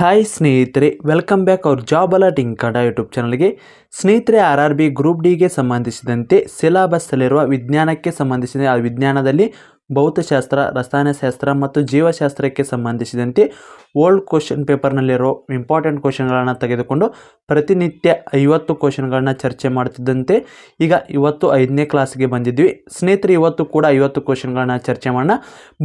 Hi ಸ್ನೇಹಿತರೆ welcome back ಅವ್ರ job alerting ಕಡ ಯೂಟ್ಯೂಬ್ ಚಾನಲ್ಗೆ ಸ್ನೇಹಿತರೆ ಆರ್ ಆರ್ ಬಿ ಗ್ರೂಪ್ ಡಿಗೆ ಸಂಬಂಧಿಸಿದಂತೆ ಸಿಲೆಬಸ್ಸಲ್ಲಿರುವ ವಿಜ್ಞಾನಕ್ಕೆ ಸಂಬಂಧಿಸಿದ ಆ ವಿಜ್ಞಾನದಲ್ಲಿ ಭೌತಶಾಸ್ತ್ರ, ರಸಾಯನಶಾಸ್ತ್ರ ಮತ್ತು ಜೀವಶಾಸ್ತ್ರಕ್ಕೆ ಸಂಬಂಧಿಸಿದಂತೆ ಓಲ್ಡ್ ಕ್ವಶನ್ ಪೇಪರ್ನಲ್ಲಿರೋ ಇಂಪಾರ್ಟೆಂಟ್ ಕ್ವಶನ್ಗಳನ್ನು ತೆಗೆದುಕೊಂಡು ಪ್ರತಿನಿತ್ಯ ಐವತ್ತು ಕ್ವಶನ್ಗಳನ್ನ ಚರ್ಚೆ ಮಾಡ್ತಿದ್ದಂತೆ ಈಗ ಇವತ್ತು ಐದನೇ ಕ್ಲಾಸ್ಗೆ ಬಂದಿದ್ವಿ. ಸ್ನೇಹಿತರೆ, ಇವತ್ತು ಕೂಡ ಐವತ್ತು ಕ್ವಶನ್ಗಳನ್ನ ಚರ್ಚೆ ಮಾಡೋಣ.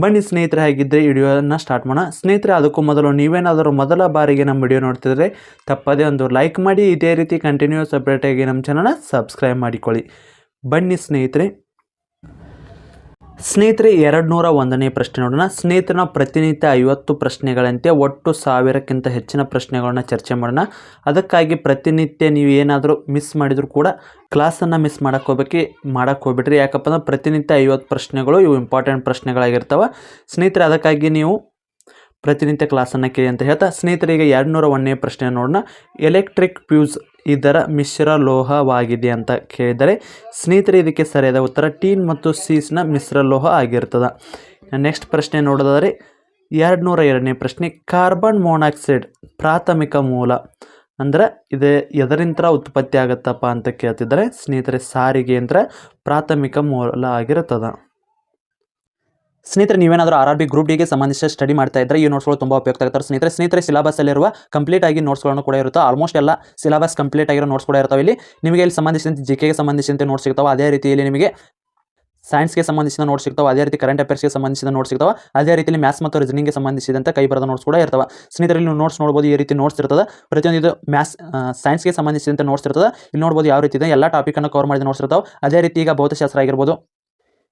ಬನ್ನಿ ಸ್ನೇಹಿತರೆ ಹಾಗಿದ್ದರೆ ವಿಡಿಯೋನ ಸ್ಟಾರ್ಟ್ ಮಾಡೋಣ. ಸ್ನೇಹಿತರೆ, ಅದಕ್ಕೂ ಮೊದಲು ನೀವೇನಾದರೂ ಮೊದಲ ಬಾರಿಗೆ ನಮ್ಮ ವಿಡಿಯೋ ನೋಡ್ತಿದ್ರೆ ತಪ್ಪದೇ ಒಂದು ಲೈಕ್ ಮಾಡಿ. ಇದೇ ರೀತಿ ಕಂಟಿನ್ಯೂಸ್ ಅಪ್ಡೇಟಾಗಿ ನಮ್ಮ ಚಾನಲ್ನ ಸಬ್ಸ್ಕ್ರೈಬ್ ಮಾಡಿಕೊಳ್ಳಿ. ಬನ್ನಿ ಸ್ನೇಹಿತರೆ. ಸ್ನೇಹಿತರೆ ಎರಡು ನೂರ ಒಂದನೇ ಪ್ರಶ್ನೆ ನೋಡೋಣ. ಸ್ನೇಹಿತರನ ಪ್ರತಿನಿತ್ಯ ಐವತ್ತು ಪ್ರಶ್ನೆಗಳಂತೆ ಒಟ್ಟು ಸಾವಿರಕ್ಕಿಂತ ಹೆಚ್ಚಿನ ಪ್ರಶ್ನೆಗಳನ್ನ ಚರ್ಚೆ ಮಾಡೋಣ. ಅದಕ್ಕಾಗಿ ಪ್ರತಿನಿತ್ಯ ನೀವು ಏನಾದರೂ ಮಿಸ್ ಮಾಡಿದರೂ ಕೂಡ ಕ್ಲಾಸನ್ನು ಮಿಸ್ ಮಾಡಕ್ಕೆ ಹೋಗ್ಬೇಕು ಮಾಡಕ್ಕೆ ಹೋಗ್ಬಿಟ್ರಿ ಯಾಕಪ್ಪ ಅಂದ್ರೆ ಪ್ರತಿನಿತ್ಯ ಐವತ್ತು ಪ್ರಶ್ನೆಗಳು ಇವು ಇಂಪಾರ್ಟೆಂಟ್ ಪ್ರಶ್ನೆಗಳಾಗಿರ್ತವೆ. ಸ್ನೇಹಿತರೆ, ಅದಕ್ಕಾಗಿ ನೀವು ಪ್ರತಿನಿತ್ಯ ಕ್ಲಾಸನ್ನು ಕೇಳಿ ಅಂತ ಹೇಳ್ತಾ ಸ್ನೇಹಿತರಿಗೆ ಎರಡು ನೂರ ಒಂದನೇ ಪ್ರಶ್ನೆ ನೋಡೋಣ. ಎಲೆಕ್ಟ್ರಿಕ್ ಫ್ಯೂಸ್ ಇದರ ಮಿಶ್ರ ಲೋಹವಾಗಿದೆ ಅಂತ ಕೇಳಿದರೆ ಸ್ನೇಹಿತರೆ, ಇದಕ್ಕೆ ಸರಿಯಾದ ಉತ್ತರ ಟೀನ್ ಮತ್ತು ಸೀಸ್ನ ಮಿಶ್ರ ಲೋಹ ಆಗಿರ್ತದೆ. ನೆಕ್ಸ್ಟ್ ಪ್ರಶ್ನೆ ನೋಡೋದಾದರೆ ಎರಡು ನೂರ ಎರಡನೇ ಪ್ರಶ್ನೆ, ಕಾರ್ಬನ್ ಮೊನಾಕ್ಸೈಡ್ ಪ್ರಾಥಮಿಕ ಮೂಲ ಅಂದ್ರೆ ಇದು ಎದರಿಂತ ಉತ್ಪತ್ತಿ ಆಗುತ್ತಪ್ಪ ಅಂತ ಕೇಳ್ತಿದ್ದಾರೆ. ಸ್ನೇಹಿತರೆ, ಸಾರಿಗೆ ಯಂತ್ರ ಪ್ರಾಥಮಿಕ ಮೂಲ ಆಗಿರುತ್ತದೆ ಸ್ನೇಹಿತರೆ, ನೀವೇನಾದರೂ ಆರ್ ಆರ್ ಬಿ ಗ್ರೂಪ್ ಡಿಗೆ ಸಂಬಂಧಿಸಿದ ಸ್ಟಡಿ ಮಾಡ್ತಾ ಇದ್ದರೆ ಈ ನೋಟ್ಸ್ಗಳು ತುಂಬ ಉಪಯುಕ್ತ ಆಗ್ತಾರೆ ಸ್ನೇಹಿತರೆ ಸ್ನೇಹಿತರೆ ಸಿಲೆಬಸ್ಸಲ್ಲಿರುವ ಕಂಪ್ಲೀಟ್ ಆಗಿ ನೋಟ್ಸ್ಗಳನ್ನು ಕೂಡ ಇರುತ್ತೆ. ಆಲ್ಮೋಸ್ಟ್ ಎಲ್ಲ ಸಿಲಬಸ್ ಕಂಪ್ಲೀಟ್ ಆಗಿರೋ ನೋಟ್ಸ್ ಕೂಡ ಇರ್ತಾವೆ. ಇಲ್ಲಿ ನಿಮಗೆ ಇಲ್ಲಿ ಸಂಬಂಧಿಸಿದಂತೆ ಜಿ ಕೆಗೆ ಸಂಬಂಧಿಸಿದಂತೆ ನೋಟ್ಸ್ ಸಿಗ್ತಾವೆ. ಅದೇ ರೀತಿಯಲ್ಲಿ ನಿಮಗೆ ಸೈನ್ಸ್ಗೆ ಸಂಬಂಧಿಸಿದ ನೋಟ್ಸ್ ಸಿಗ್ತಾವೆ. ಅದೇ ರೀತಿ ಕರೆಂಟ್ ಅಫೇರ್ಸ್ಗೆ ಸಂಬಂಧಿಸಿದ ನೋಟ್ಸ್ ಸಿಗ್ತಾವೆ. ಅದೇ ರೀತಿಯಲ್ಲಿ ಮ್ಯಾಥ್ಸ್ ಮತ್ತು ರೀಸನಿಂಗ್ಗೆ ಸಂಬಂಧಿಸಿದಂತೆ ಕೈ ಬರದ ನೋಟ್ಸ್ ಕೂಡ ಇರ್ತವೆ. ಸ್ನೇಹಿತರಲ್ಲಿ ನೀವು ನೋಟ್ಸ್ ನೋಡ್ಬೋದು, ಈ ರೀತಿ ನೋಟ್ಸ್ ಇರ್ತದೆ. ಪ್ರತಿಯೊಂದು ಮ್ಯಾಥ್ಸ್ ಸೈನ್ಸ್ಗೆ ಸಂಬಂಧಿಸಿದಂತೆ ನೋಟ್ಸ್ ಇರ್ತದೆ. ಇಲ್ಲಿ ನೋಡ್ಬೋದು ಯಾವ ರೀತಿ ಇದೆ. ಎಲ್ಲ ಟಾಪಿಕನ್ನು ಕವರ್ ಮಾಡಿದ ನೋಟ್ಸ್ ಇರ್ತಾವೆ. ಅದೇ ರೀತಿ ಈಗ ಭೌತಶಾಸ್ತ್ರ ಆಗಿರ್ಬೋದು.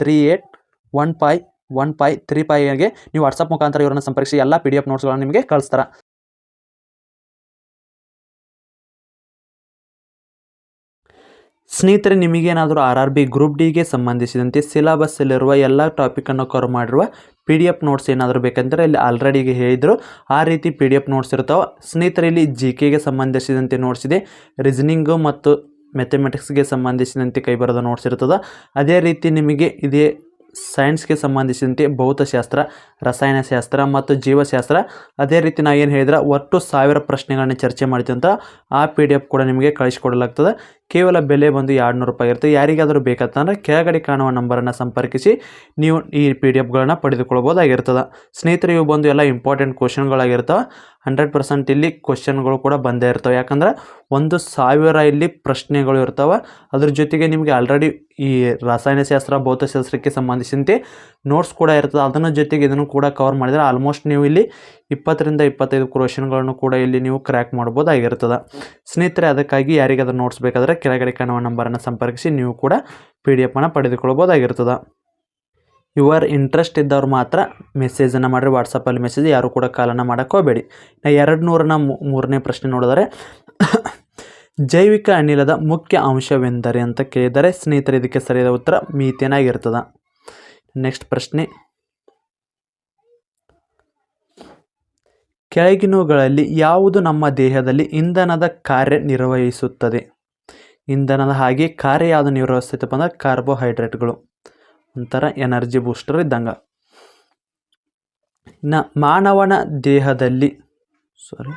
three eight one five one five three ಫೈಗೆ ನೀವು ವಾಟ್ಸಪ್ ಮುಖಾಂತರ ಇವರನ್ನು ಸಂಪರ್ಕಿಸಿ ಎಲ್ಲ ಪಿ ಡಿ ಎಫ್ ನೋಟ್ಸ್ಗಳನ್ನು ನಿಮಗೆ ಕಳಿಸ್ತಾರೆ. ಸ್ನೇಹಿತರೆ, ನಿಮಗೇನಾದರೂ ಆರ್ ಆರ್ ಬಿ ಗ್ರೂಪ್ ಡಿಗೆ ಸಂಬಂಧಿಸಿದಂತೆ ಸಿಲೆಬಸ್ಸಲ್ಲಿರುವ ಎಲ್ಲ ಟಾಪಿಕನ್ನು ಕವರ್ ಮಾಡಿರುವ ಪಿ ಡಿ ಎಫ್ ನೋಟ್ಸ್ ಏನಾದರೂ ಬೇಕಂದರೆ ಇಲ್ಲಿ ಆಲ್ರೆಡಿ ಈಗ ಹೇಳಿದರು. ಆ ರೀತಿ ಪಿ ಡಿ ಎಫ್ ನೋಟ್ಸ್ ಇರ್ತಾವೆ. ಸ್ನೇಹಿತರೆ, ಇಲ್ಲಿ ಜಿ ಕೆಗೆ ಸಂಬಂಧಿಸಿದಂತೆ ನೋಟ್ಸ್ ಇದೆ. ರೀಸನಿಂಗು ಮತ್ತು ಮೆಥಮೆಟಿಕ್ಸ್ಗೆ ಸಂಬಂಧಿಸಿದಂತೆ ಕೈ ಬರೆದ ನೋಟ್ಸ್ ಇರ್ತದೆ ಅದೇ ರೀತಿ ನಿಮಗೆ ಇದೇ ಸೈನ್ಸ್ಗೆ ಸಂಬಂಧಿಸಿದಂತೆ ಭೌತಶಾಸ್ತ್ರ, ರಸಾಯನಶಾಸ್ತ್ರ ಮತ್ತು ಜೀವಶಾಸ್ತ್ರ, ಅದೇ ರೀತಿ ನಾವು ಏನು ಹೇಳಿದ್ರೆ, ಒಟ್ಟು ಸಾವಿರ ಪ್ರಶ್ನೆಗಳನ್ನ ಚರ್ಚೆ ಮಾಡಿದಂಥ ಆ ಪಿ ಕೂಡ ನಿಮಗೆ ಕಳಿಸ್ಕೊಡಲಾಗ್ತದೆ. ಕೇವಲ ಬೆಲೆ ಬಂದು ಎರಡು ನೂರು ರೂಪಾಯಿ ಇರುತ್ತೆ. ಯಾರಿಗಾದರೂ ಬೇಕಾಗ್ತಂದ್ರೆ ಕೆಳಗಡೆ ಕಾಣುವ ನಂಬರನ್ನು ಸಂಪರ್ಕಿಸಿ ನೀವು ಈ ಪಿ ಡಿ ಎಫ್ಗಳನ್ನ ಪಡೆದುಕೊಳ್ಬೋದಾಗಿರ್ತದೆ ಸ್ನೇಹಿತರೆ, ಇವು ಬಂದು ಎಲ್ಲ ಇಂಪಾರ್ಟೆಂಟ್ ಕ್ವಶನ್ಗಳಾಗಿರ್ತವೆ ಹಂಡ್ರೆಡ್ ಪರ್ಸೆಂಟ್ ಇಲ್ಲಿ ಕ್ವಶನ್ಗಳು ಕೂಡ ಬಂದೇ ಇರ್ತವೆ. ಯಾಕಂದ್ರೆ ಒಂದು ಸಾವಿರ ಇಲ್ಲಿ ಪ್ರಶ್ನೆಗಳು ಇರ್ತವೆ. ಅದ್ರ ಜೊತೆಗೆ ನಿಮಗೆ ಆಲ್ರೆಡಿ ಈ ರಸಾಯನಶಾಸ್ತ್ರ ಭೌತಶಾಸ್ತ್ರಕ್ಕೆ ಸಂಬಂಧಿಸಿದಂತೆ ನೋಟ್ಸ್ ಕೂಡ ಇರ್ತದೆ. ಅದನ್ನ ಜೊತೆಗೆ ಇದನ್ನು ಕೂಡ ಕವರ್ ಮಾಡಿದರೆ ಆಲ್ಮೋಸ್ಟ್ ನೀವು ಇಲ್ಲಿ ಇಪ್ಪತ್ತರಿಂದ ಇಪ್ಪತ್ತೈದು ಕ್ವಶನ್ಗಳನ್ನು ಕೂಡ ಇಲ್ಲಿ ನೀವು ಕ್ರ್ಯಾಕ್ ಮಾಡ್ಬೋದಾಗಿರ್ತದೆ. ಸ್ನೇಹಿತರೆ, ಅದಕ್ಕಾಗಿ ಯಾರಿಗಾದ್ರೂ ನೋಟ್ಸ್ ಬೇಕಾದರೆ ಕೆಳಗಡೆ ಕಾಣುವ ನಂಬರನ್ನು ಸಂಪರ್ಕಿಸಿ ನೀವು ಕೂಡ ಪಿ ಡಿ ಎಫನ್ನು ಪಡೆದುಕೊಳ್ಬೋದಾಗಿರ್ತದೆ ಯುವರ್ ಇಂಟ್ರೆಸ್ಟ್ ಇದ್ದವ್ರು ಮಾತ್ರ ಮೆಸೇಜನ್ನು ಮಾಡಿರಿ ವಾಟ್ಸಪ್ಪಲ್ಲಿ ಮೆಸೇಜ್ ಯಾರು ಕೂಡ ಕಾಲನ್ನು ಮಾಡೋಕ್ಕೆ ಹೋಗಬೇಡಿ ನಾ ಎರಡು ನೂರನ ಮೂರನೇ ಪ್ರಶ್ನೆ ನೋಡಿದರೆ, ಜೈವಿಕ ಅನಿಲದ ಮುಖ್ಯ ಅಂಶವೆಂದರೆ ಅಂತ ಕೇಳಿದರೆ ಸ್ನೇಹಿತರೆ, ಇದಕ್ಕೆ ಸರಿಯಾದ ಉತ್ತರ ಮೀಥೇನ್ ಆಗಿರ್ತದೆ. ನೆಕ್ಸ್ಟ್ ಪ್ರಶ್ನೆ. ಕೆಳಗಿನವುಗಳಲ್ಲಿ ಯಾವುದು ನಮ್ಮ ದೇಹದಲ್ಲಿ ಇಂಧನದ ಕಾರ್ಯ ನಿರ್ವಹಿಸುತ್ತದೆ ಇಂಧನದ ಹಾಗೆ ಕಾರ್ಯ ಯಾವುದು ನಿರ್ವಹಿಸುತ್ತಪ್ಪ ಅಂದ್ರೆ ಕಾರ್ಬೋಹೈಡ್ರೇಟ್ಗಳು. ಒಂಥರ ಎನರ್ಜಿ ಬೂಸ್ಟರ್ ಇದ್ದಂಗೆ. ಇನ್ನು ಮಾನವನ ದೇಹದಲ್ಲಿ ಸಾರಿ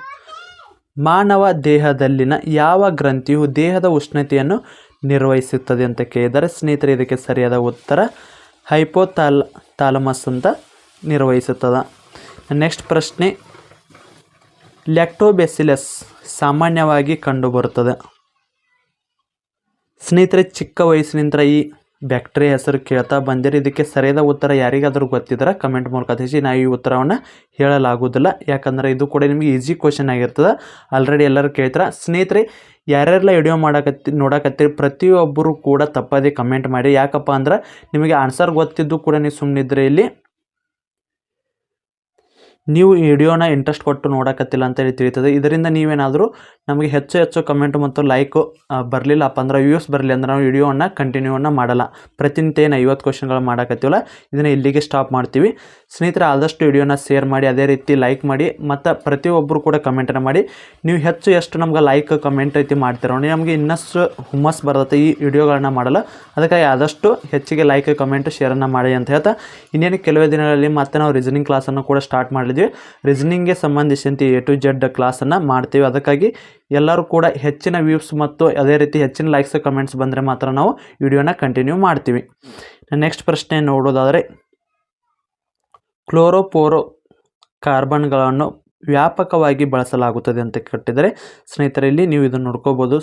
ಮಾನವ ದೇಹದಲ್ಲಿನ ಯಾವ ಗ್ರಂಥಿಯು ದೇಹದ ಉಷ್ಣತೆಯನ್ನು ನಿರ್ವಹಿಸುತ್ತದೆ ಅಂತ ಕೇಳಿದರೆ ಸ್ನೇಹಿತರೆ ಇದಕ್ಕೆ ಸರಿಯಾದ ಉತ್ತರ ಹೈಪೋಥಾಲ್ ಥಾಲಮಸ್ ಅಂತ ನಿರ್ವಹಿಸುತ್ತದೆ. ನೆಕ್ಸ್ಟ್ ಪ್ರಶ್ನೆ ಲ್ಯಾಕ್ಟೋಬೆಸಿಲಸ್ ಸಾಮಾನ್ಯವಾಗಿ ಕಂಡುಬರುತ್ತದೆ. ಸ್ನೇಹಿತರೆ ಚಿಕ್ಕ ವಯಸ್ಸಿನಿಂದ ಈ ಬ್ಯಾಕ್ಟೀರಿಯಾ ಹೆಸರು ಕೇಳ್ತಾ ಬಂದಿರಿ. ಇದಕ್ಕೆ ಸರಿಯಾದ ಉತ್ತರ ಯಾರಿಗಾದರೂ ಗೊತ್ತಿದ್ರೆ ಕಮೆಂಟ್ ಮೂಲಕ ತಿಳಿಸಿ. ನಾವು ಈ ಉತ್ತರವನ್ನು ಹೇಳಲಾಗುವುದಿಲ್ಲ. ಯಾಕಂದರೆ ಇದು ಕೂಡ ನಿಮಗೆ ಈಸಿ ಕ್ವಶನ್ ಆಗಿರ್ತದೆ. ಆಲ್ರೆಡಿ ಎಲ್ಲರೂ ಕೇಳ್ತಾರೆ? ಸ್ನೇಹಿತರೆ, ಯಾರ್ಯಾರೆಲ್ಲ ವಿಡಿಯೋ ಮಾಡಕತ್ತಿ, ನೋಡಕತ್ತೀರಿ, ಪ್ರತಿಯೊಬ್ಬರು ಕೂಡ ತಪ್ಪದೇ ಕಮೆಂಟ್ ಮಾಡಿ. ಯಾಕಪ್ಪ ಅಂದ್ರೆ ನಿಮಗೆ ಆನ್ಸರ್ ಗೊತ್ತಿದ್ದು ಕೂಡ ನೀವು ಸುಮ್ಮನಿದ್ರೆ ಇಲ್ಲಿ ನೀವು ಈ ವಿಡಿಯೋನ ಇಂಟ್ರೆಸ್ಟ್ ಕೊಟ್ಟು ನೋಡಕತ್ತಿಲ್ಲ ಅಂತೇಳಿ ತಿಳಿತದೆ. ಇದರಿಂದ ನೀವೇನಾದರೂ ನಮಗೆ ಹೆಚ್ಚು ಹೆಚ್ಚು ಕಮೆಂಟ್ ಮತ್ತು ಲೈಕು ಬರಲಿಲ್ಲಪ್ಪ ಅಂದ್ರೆ ವ್ಯೂಸ್ ಬರಲಿ ಅಂದ್ರೆ ನಾವು ವಿಡಿಯೋವನ್ನು ಕಂಟಿನ್ಯೂವನ್ನು ಮಾಡಲ್ಲ. ಪ್ರತಿನಿತ್ಯ ಏನು ಐವತ್ತು ಕ್ವಶನ್ಗಳು ಮಾಡೋಕತ್ತಿವಲ್ಲ, ಇದನ್ನು ಇಲ್ಲಿಗೆ ಸ್ಟಾಪ್ ಮಾಡ್ತೀವಿ. ಸ್ನೇಹಿತರೆ, ಆದಷ್ಟು ವಿಡಿಯೋನ ಶೇರ್ ಮಾಡಿ, ಅದೇ ರೀತಿ ಲೈಕ್ ಮಾಡಿ, ಮತ್ತು ಪ್ರತಿಯೊಬ್ಬರು ಕೂಡ ಕಮೆಂಟನ್ನು ಮಾಡಿ. ನೀವು ಹೆಚ್ಚು ಎಷ್ಟು ನಮ್ಗೆ ಲೈಕ್ ಕಮೆಂಟ್ ಐತಿ ಮಾಡ್ತಿರೋ, ನಮಗೆ ಇನ್ನಷ್ಟು ಹುಮ್ಮಸ್ ಬರ್ತೈತೆ ಈ ವಿಡಿಯೋಗಳನ್ನ ಮಾಡಲು. ಅದಕ್ಕಾಗಿ ಆದಷ್ಟು ಹೆಚ್ಚಿಗೆ ಲೈಕ್ ಕಮೆಂಟ್ ಶೇರನ್ನು ಮಾಡಿ ಅಂತ ಹೇಳ್ತಾ, ಇನ್ನೇನು ಕೆಲವೇ ದಿನಗಳಲ್ಲಿ ಮತ್ತೆ ನಾವು ರೀಸನಿಂಗ್ ಕ್ಲಾಸನ್ನು ಕೂಡ ಸ್ಟಾರ್ಟ್ ಮಾಡಿದ್ವಿ. ರೀಸನಿಂಗ್ಗೆ ಸಂಬಂಧಿಸಿದಂತೆ ಎ ಟು ಜೆಡ್ ಕ್ಲಾಸನ್ನು ಮಾಡ್ತೀವಿ. ಅದಕ್ಕಾಗಿ ಎಲ್ಲರೂ ಕೂಡ ಹೆಚ್ಚಿನ ವ್ಯೂಸ್ ಮತ್ತು ಅದೇ ರೀತಿ ಹೆಚ್ಚಿನ ಲೈಕ್ಸ್ ಕಮೆಂಟ್ಸ್ ಬಂದರೆ ಮಾತ್ರ ನಾವು ವಿಡಿಯೋನ ಕಂಟಿನ್ಯೂ ಮಾಡ್ತೀವಿ. ನೆಕ್ಸ್ಟ್ ಪ್ರಶ್ನೆ ನೋಡೋದಾದರೆ ಕ್ಲೋರೋಪೋರೋ ಕಾರ್ಬನ್ಗಳನ್ನು ವ್ಯಾಪಕವಾಗಿ ಬಳಸಲಾಗುತ್ತದೆ ಅಂತ ಕಟ್ಟಿದರೆ ಸ್ನೇಹಿತರಲ್ಲಿ ನೀವು ಇದನ್ನು ನೋಡ್ಕೋಬೋದು.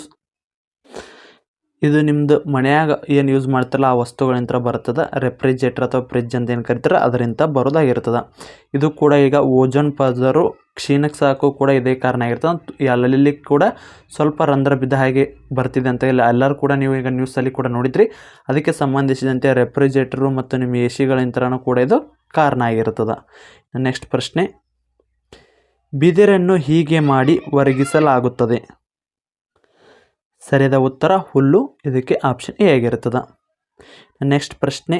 ಇದು ನಿಮ್ಮದು ಮನೆಯಾಗ ಏನು ಯೂಸ್ ಮಾಡ್ತಾರಲ್ಲ, ಆ ವಸ್ತುಗಳಿಂದ ಬರ್ತದೆ. ರೆಫ್ರಿಜರೇಟರ್ ಅಥವಾ ಫ್ರಿಜ್ ಅಂತ ಏನು ಕರಿತಾರೆ, ಅದರಿಂದ ಬರೋದಾಗಿರ್ತದೆ. ಇದು ಕೂಡ ಈಗ ಓಜೋನ್ ಪದರು, ಕ್ಷೀಣಕ್ಕೆ ಸಾಕು ಕೂಡ ಇದೇ ಕಾರಣ ಆಗಿರ್ತದೆ. ಅಲ್ಲಲ್ಲಿ ಕೂಡ ಸ್ವಲ್ಪ ರಂಧ್ರ ಬಿದ್ದ ಹಾಗೆ ಬರ್ತಿದೆ ಅಂತ ಇಲ್ಲ ಎಲ್ಲರೂ ಕೂಡ ನೀವು ಈಗ ನ್ಯೂಸಲ್ಲಿ ಕೂಡ ನೋಡಿದ್ರಿ. ಅದಕ್ಕೆ ಸಂಬಂಧಿಸಿದಂತೆ ರೆಫ್ರಿಜರೇಟರು ಮತ್ತು ನಿಮ್ಮ ಎ ಸಿಗಳಿಂದ ಕೂಡ ಇದು ಕಾರಣ ಆಗಿರ್ತದೆ ನೆಕ್ಸ್ಟ್ ಪ್ರಶ್ನೆ, ಬಿದಿರನ್ನು ಹೀಗೆ ಮಾಡಿ ಒರಗಿಸಲಾಗುತ್ತದೆ. ಸರಿಯಾದ ಉತ್ತರ, ಹುಲ್ಲು, ಇದಕ್ಕೆ ಆಪ್ಷನ್ ಎ ಆಗಿರುತ್ತದೆ. ನೆಕ್ಸ್ಟ್ ಪ್ರಶ್ನೆ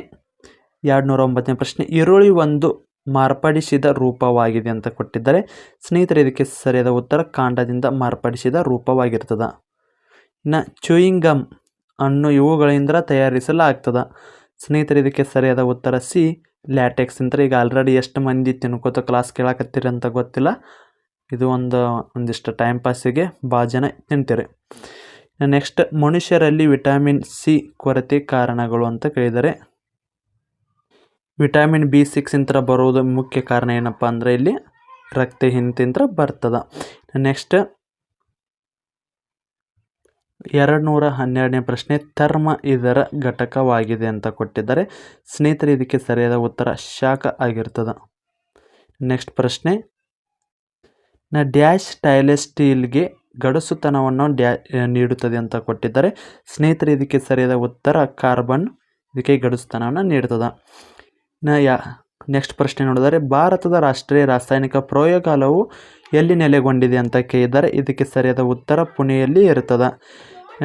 ಎರಡು ನೂರ ಒಂಬತ್ತನೇ ಪ್ರಶ್ನೆ, ಈರುಳ್ಳಿ ಒಂದು ಮಾರ್ಪಡಿಸಿದ ರೂಪವಾಗಿದೆ ಅಂತ ಕೊಟ್ಟಿದ್ದಾರೆ. ಸ್ನೇಹಿತರೆ, ಇದಕ್ಕೆ ಸರಿಯಾದ ಉತ್ತರ, ಕಾಂಡದಿಂದ ಮಾರ್ಪಡಿಸಿದ ರೂಪವಾಗಿರ್ತದೆ. ಇನ್ನು ಚೂಯಿಂಗಮ್ ಗಮ್ ಅನ್ನು ಇವುಗಳಿಂದ ತಯಾರಿಸಲಾಗ್ತದೆ. ಸ್ನೇಹಿತರೆ, ಇದಕ್ಕೆ ಸರಿಯಾದ ಉತ್ತರ ಸಿ ಲ್ಯಾಟೆಕ್ಸ್ ಅಂತ ಈಗ ಆಲ್ರೆಡಿ ಎಷ್ಟು ಮಂದಿ ತಿನ್ಕೋತ ಕ್ಲಾಸ್ ಕೇಳಕತ್ತೀರಿ ಅಂತ ಗೊತ್ತಿಲ್ಲ. ಇದು ಒಂದು, ಒಂದಿಷ್ಟು ಟೈಮ್ ಪಾಸಿಗೆ ಭಾಳ ಜನ ತಿಂತೀರಿ. ನೆಕ್ಸ್ಟ್ ಮನುಷ್ಯರಲ್ಲಿ ವಿಟಮಿನ್ ಸಿ ಕೊರತೆ ಕಾರಣಗಳು ಅಂತ ಕೇಳಿದರೆ ವಿಟಮಿನ್ ಬಿ ಸಿಕ್ಸ್ ಇಂತ್ರ ಬರೋದು ಮುಖ್ಯ ಕಾರಣ ಏನಪ್ಪ ಅಂದರೆ ಇಲ್ಲಿ ರಕ್ತಹೀನತೆಯಿಂದ ಬರ್ತದೆ. ನೆಕ್ಸ್ಟ್ ಎರಡು ನೂರ ಹನ್ನೆರಡನೇ ಪ್ರಶ್ನೆ, ಥರ್ಮ ಇದರ ಘಟಕವಾಗಿದೆ ಅಂತ ಕೊಟ್ಟಿದ್ದಾರೆ. ಸ್ನೇಹಿತರೆ, ಇದಕ್ಕೆ ಸರಿಯಾದ ಉತ್ತರ ಶಾಖ ಆಗಿರ್ತದೆ. ನೆಕ್ಸ್ಟ್ ಪ್ರಶ್ನೆ, ನ ಡ್ಯಾಶ್ ಸ್ಟೈಲೆಸ್ ಸ್ಟೀಲ್ಗೆ ಗಡಸುತನವನ್ನು ಡ್ಯಾ ನೀಡುತ್ತದೆ ಅಂತ ಕೊಟ್ಟಿದ್ದಾರೆ. ಸ್ನೇಹಿತರೆ, ಇದಕ್ಕೆ ಸರಿಯಾದ ಉತ್ತರ ಕಾರ್ಬನ್, ಇದಕ್ಕೆ ಗಡಸುತನವನ್ನು ನೀಡ್ತದೆ. ನ ಯಾ ನೆಕ್ಸ್ಟ್ ಪ್ರಶ್ನೆ ನೋಡಿದರೆ, ಭಾರತದ ರಾಷ್ಟ್ರೀಯ ರಾಸಾಯನಿಕ ಪ್ರಯೋಗಾಲಯವು ಎಲ್ಲಿ ನೆಲೆಗೊಂಡಿದೆ ಅಂತ ಕೇಳಿದ್ದಾರೆ ಇದಕ್ಕೆ ಸರಿಯಾದ ಉತ್ತರ ಪುಣೆಯಲ್ಲಿ ಇರುತ್ತದೆ.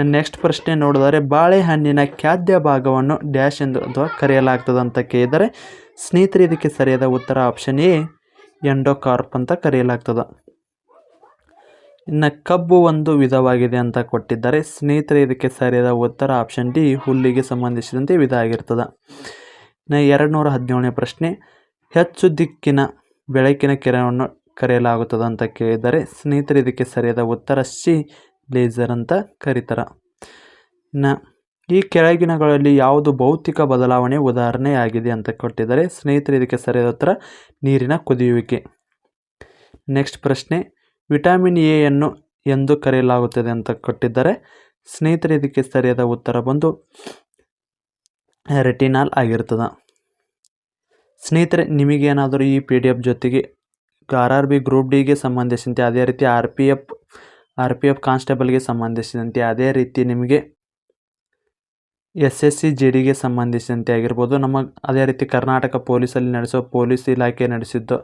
ನೆಕ್ಸ್ಟ್ ಪ್ರಶ್ನೆ ನೋಡಿದರೆ, ಬಾಳೆಹಣ್ಣಿನ ಖಾದ್ಯ ಭಾಗವನ್ನು ಡ್ಯಾಶ್ ಎಂದು ಅಥವಾ ಕರೆಯಲಾಗ್ತದೆ ಅಂತ ಕೇಳಿದರೆ, ಸ್ನೇಹಿತರೆ, ಇದಕ್ಕೆ ಸರಿಯಾದ ಉತ್ತರ ಆಪ್ಷನ್ ಎ, ಎಂಡೋಕಾರ್ಪ್ ಅಂತ ಕರೆಯಲಾಗ್ತದೆ. ಇನ್ನು ಕಬ್ಬು ಒಂದು ವಿಧವಾಗಿದೆ ಅಂತ ಕೊಟ್ಟಿದ್ದಾರೆ. ಸ್ನೇಹಿತರೆ, ಇದಕ್ಕೆ ಸರಿಯಾದ ಉತ್ತರ ಆಪ್ಷನ್ ಡಿ, ಹುಲ್ಲಿಗೆ ಸಂಬಂಧಿಸಿದಂತೆ ವಿಧ ಆಗಿರ್ತದೆ ಇನ್ನು ಎರಡು ನೂರ ಹದಿನೇಳನೇ ಪ್ರಶ್ನೆ, ಹೆಚ್ಚು ದಿಕ್ಕಿನ ಬೆಳಕಿನ ಕಿರಣವನ್ನು ಕರೆಯಲಾಗುತ್ತದೆ ಅಂತ ಕೇಳಿದರೆ ಸ್ನೇಹಿತರೆ ಇದಕ್ಕೆ ಸರಿಯಾದ ಉತ್ತರ ಸಿ, ಲೇಸರ್ ಅಂತ ಕರೀತಾರೆ. ನ, ಈ ಕೆಳಗಿನಗಳಲ್ಲಿ ಯಾವುದು ಭೌತಿಕ ಬದಲಾವಣೆ ಉದಾಹರಣೆಯಾಗಿದೆ ಅಂತ ಕೊಟ್ಟಿದ್ದಾರೆ. ಸ್ನೇಹಿತರೆ ಇದಕ್ಕೆ ಸರಿಯಾದ ಉತ್ತರ ನೀರಿನ ಕುದಿಯುವಿಕೆ. ನೆಕ್ಸ್ಟ್ ಪ್ರಶ್ನೆ, ವಿಟಮಿನ್ ಎಯನ್ನು ಎಂದು ಕರೆಯಲಾಗುತ್ತದೆ ಅಂತ ಕೊಟ್ಟಿದ್ದಾರೆ. ಸ್ನೇಹಿತರೆ ಇದಕ್ಕೆ ಸರಿಯಾದ ಉತ್ತರ ಬಂದು ರೆಟಿನಾಲ್ ಆಗಿರ್ತದೆ. ಸ್ನೇಹಿತರೆ, ನಿಮಗೇನಾದರೂ ಈ ಪಿ ಡಿ ಎಫ್ ಜೊತೆಗೆ ಆರ್ ಆರ್ ಬಿ ಗ್ರೂಪ್ ಡಿಗೆ ಸಂಬಂಧಿಸಿದಂತೆ ಅದೇ ರೀತಿ R P F, R P F ಕಾನ್ಸ್ಟೇಬಲ್ಗೆ ಸಂಬಂಧಿಸಿದಂತೆ ಅದೇ ರೀತಿ ನಿಮಗೆ ಎಸ್ ಎಸ್ ಸಿ ಜೆ ಡಿಗೆ ಸಂಬಂಧಿಸಿದಂತೆ ಆಗಿರ್ಬೋದು, ನಮ್ಮ ಅದೇ ರೀತಿ ಕರ್ನಾಟಕ ಪೊಲೀಸಲ್ಲಿ ನಡೆಸೋ ಪೊಲೀಸ್ ಇಲಾಖೆ ನಡೆಸಿದ್ದು